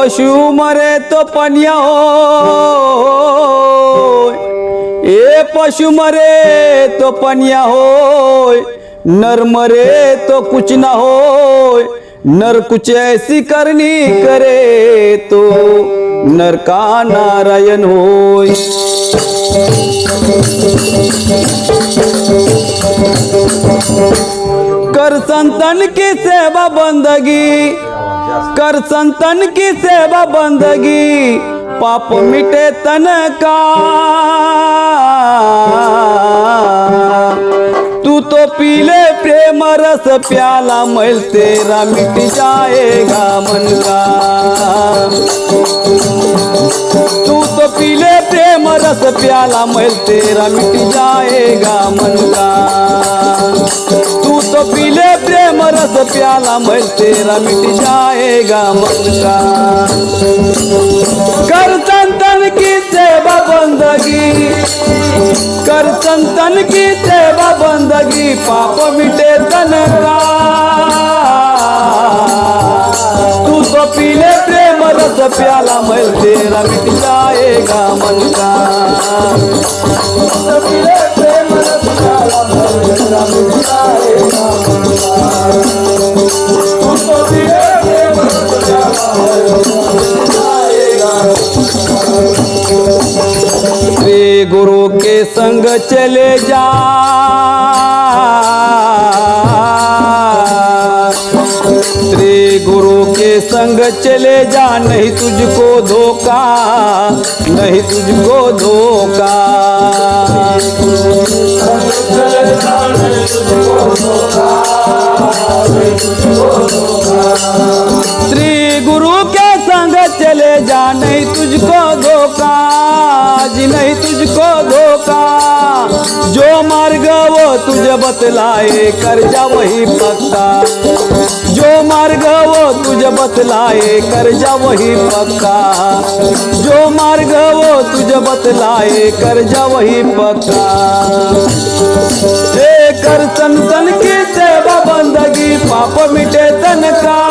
पशु मरे तो पनिया हो ए पशु मरे तो पनिया हो नर मरे तो कुछ ना हो नर कुछ ऐसी करनी करे तो नर का नारायण हो कर संतन की सेवा बंदगी कर संतन की सेवा बंदगी पाप मिटे तन का। तू तो पीले प्रेम रस प्याला मैल तेरा मिट जाएगा मन का। तू तो पीले प्रेम रस प्याला मैल तेरा मिट जाएगा मन का। तू तो पीले प्रेम रस प्याला मैल तेरा मिट जाएगा मन का कर संतन की सेवा बंदगी। कर संतन की सेवा बंदगी पाप मिटे तन का तू तो पीले प्रेम रस प्याला मैल तेरा मिट जाएगा मन का गुरु के संग चले जा। श्री गुरु के संग चले जा, नहीं तुझको धोखा, नहीं तुझको धोखा। जो मार्ग वो तुझे बतलाए, कर जा वही पक्का। जो मार्ग वो तुझे बतलाए, कर जा वही पक्का। जो मार्ग वो तुझे बतलाए, कर जा वही पक्का। ए कर संतन की सेवा बंदगी, पाप मिटे तन का।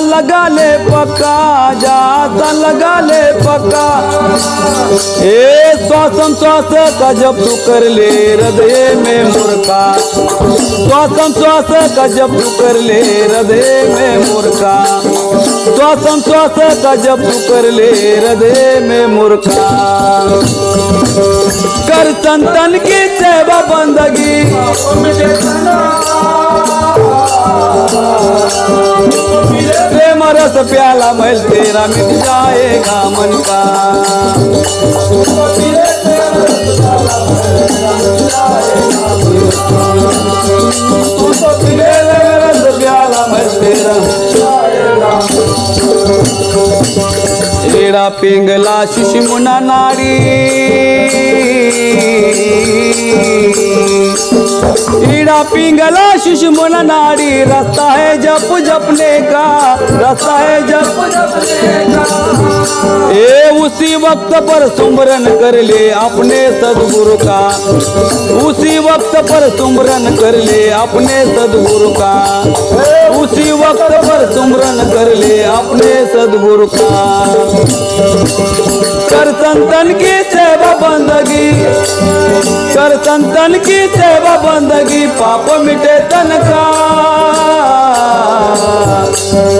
लगा ले पक्का जा आसा लगा ले पक्का। ए श्वासम श्वास का जब तू कर ले हृदय में मुर्खा श्वासम श्वास का जब तू कर ले हृदय में मुर्खा श्वासम श्वास का जब तू कर ले हृदय में मुर्खा कर संतन की सेवा बंदगी प्रेम रस प्याला मैल तेरा मिट जाएगा मन का प्रेम रस प्याला मैल तेरा एड़ा पिंगला शिशुमुना नाड़ी ईड़ा पिंगला शिशुमुना नाड़ी, रास्ता है जप जपने का, रास्ता है जप जपने का। ए, उसी वक्त पर सुमरन कर ले अपने सदगुरु का। उसी वक्त पर सुमरन कर ले अपने सदगुरु का। उसी वक्त पर सुमरन कर ले अपने सदगुरु का। कर संतन की सेवा बंदगी संतन की सेवा बंदगी पाप मिटे तन का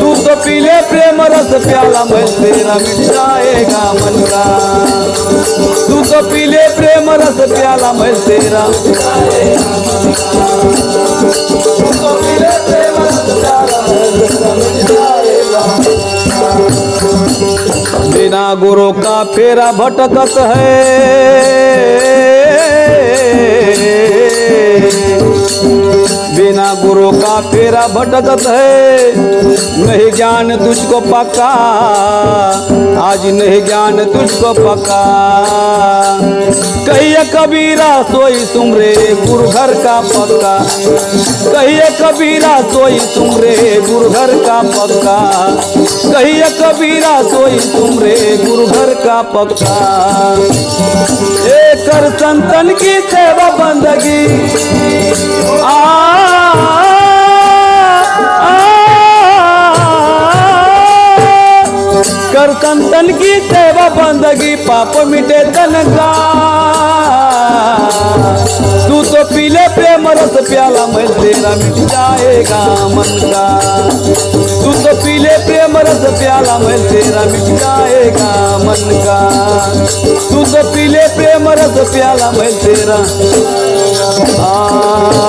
तू तो पीले प्रेम रस प्याला मैं तेरा मिट जाएगा मन का तू तो पीले प्रेम रस प्याला मैं तेरा। तू बिना गुरु का फेरा भटकत है। बिना गुरु का फेरा भटकत है। नहीं ज्ञान तुझको पक्का। आज नहीं ज्ञान तुझको पक्का। कहिए कबीरा सोई सुमरे गुरु घर का पक्का। कहिए कबीरा सोई सुमरे गुरु घर का पक्का। कहिए कबीरा सोई सुमरे गुरु घर का पक्का। एक कर संतन की सेवा बंदगी। आ, आ, कर संतन की सेवा बंदगी, पाप मिटे तन का। तू तो पीले प्रेम रस प्याला मैं तेरा मिट जाएगा मन का। तू तो पीले प्रेम रस प्याला मैं तेरा मिट जाएगा मन का। तू तो पीले प्रेम रस प्याला मैं तेरा। आ